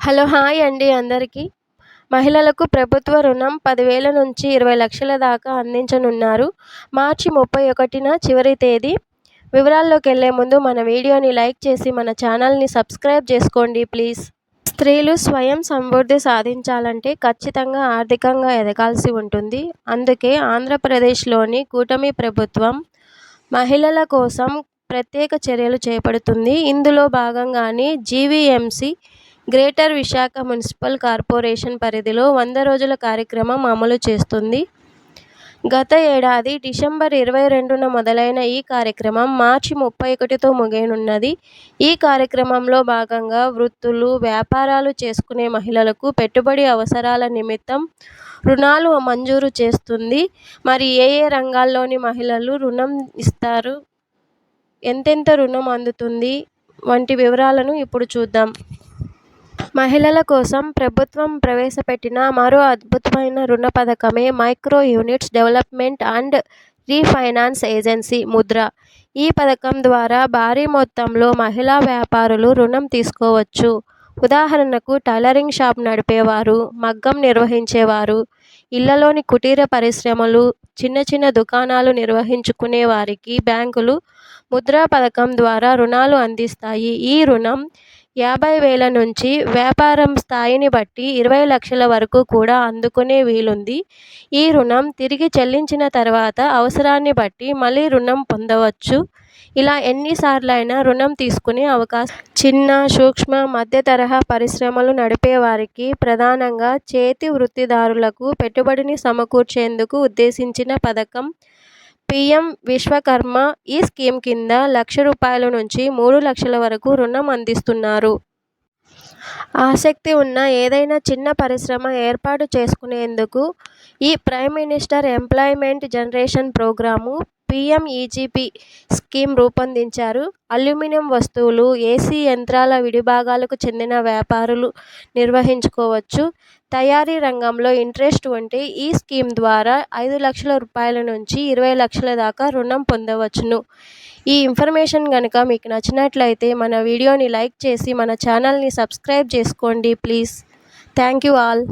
Hello hi అండి అందరికీ. మహిళలకు ప్రభుత్వ రుణం పదివేల నుంచి ఇరవై లక్షల దాకా అందించనున్నారు. మార్చి ముప్పై ఒకటిన చివరి తేదీ. వివరాల్లోకి వెళ్ళే ముందు మన వీడియోని లైక్ చేసి మన ఛానల్ని సబ్స్క్రైబ్ చేసుకోండి ప్లీజ్. స్త్రీలు స్వయం సమృద్ధి సాధించాలంటే ఖచ్చితంగా ఆర్థికంగా ఎదగాల్సి ఉంటుంది. అందుకే ఆంధ్రప్రదేశ్లోని కూటమి ప్రభుత్వం మహిళల కోసం ప్రత్యేక చర్యలు చేపడుతుంది. ఇందులో భాగంగానే GVMC greater Visakha municipal corporation పరిధిలో వంద రోజుల కార్యక్రమం అమలు చేస్తుంది. గత ఏడాది డిసెంబర్ ఇరవై రెండున మొదలైన ఈ కార్యక్రమం మార్చి ముప్పై ఒకటితో ముగియనున్నది. ఈ కార్యక్రమంలో భాగంగా వృత్తులు వ్యాపారాలు చేసుకునే మహిళలకు పెట్టుబడి అవసరాల నిమిత్తం రుణాలు మంజూరు చేస్తుంది. మరి ఏ ఏ రంగాల్లోని మహిళలు రుణం ఇస్తారు? ఎంతెంత రుణం అందుతుంది? వంటి వివరాలను ఇప్పుడు చూద్దాం. మహిళల కోసం ప్రభుత్వం ప్రవేశపెట్టిన మరో అద్భుతమైన రుణ పథకమే micro units development and refinance agency Mudra. ఈ పథకం ద్వారా భారీ మొత్తంలో మహిళా వ్యాపారులు రుణం తీసుకోవచ్చు. ఉదాహరణకు టైలరింగ్ షాప్ నడిపేవారు మగ్గం నిర్వహించేవారు ఇళ్ళలోని కుటీర పరిశ్రమలు చిన్న చిన్న దుకాణాలు నిర్వహించుకునే వారికి బ్యాంకులు ముద్రా పథకం ద్వారా రుణాలు అందిస్తాయి. ఈ రుణం యాభై వేల నుంచి వ్యాపారం స్థాయిని బట్టి ఇరవై లక్షల వరకు కూడా అందుకునే వీలుంది. ఈ రుణం తిరిగి చెల్లించిన తర్వాత అవసరాన్ని బట్టి మళ్ళీ రుణం పొందవచ్చు. ఇలా ఎన్నిసార్లైనా రుణం తీసుకునే అవకాశం చిన్న సూక్ష్మ మధ్య తరహా పరిశ్రమలు నడిపే వారికి ప్రధానంగా చేతి వృత్తిదారులకు పెట్టుబడిని సమకూర్చేందుకు ఉద్దేశించిన పథకం పీఎం విశ్వకర్మ ఈ స్కీమ్ కింద లక్ష రూపాయల నుంచి మూడు లక్షల వరకు రుణం అందిస్తున్నారు. ఆసక్తి ఉన్న ఏదైనా చిన్న పరిశ్రమ ఏర్పాటు చేసుకునేందుకు ఈ prime minister employment generation program PMEGP scheme రూపొందించారు. అల్యూమినియం వస్తువులు ఏసీ యంత్రాల విడిభాగాలకు చెందిన వ్యాపారులు నిర్వహించుకోవచ్చు. తయారీ రంగంలో ఇంట్రెస్ట్ ఉంటే ఈ స్కీమ్ ద్వారా ఐదు లక్షల రూపాయల నుంచి ఇరవై లక్షల దాకా రుణం పొందవచ్చును. ఈ ఇన్ఫర్మేషన్ కనుక మీకు నచ్చినట్లయితే మన వీడియోని లైక్ చేసి మన ఛానల్ని సబ్స్క్రైబ్ చేసుకోండి ప్లీజ్. Thank you all.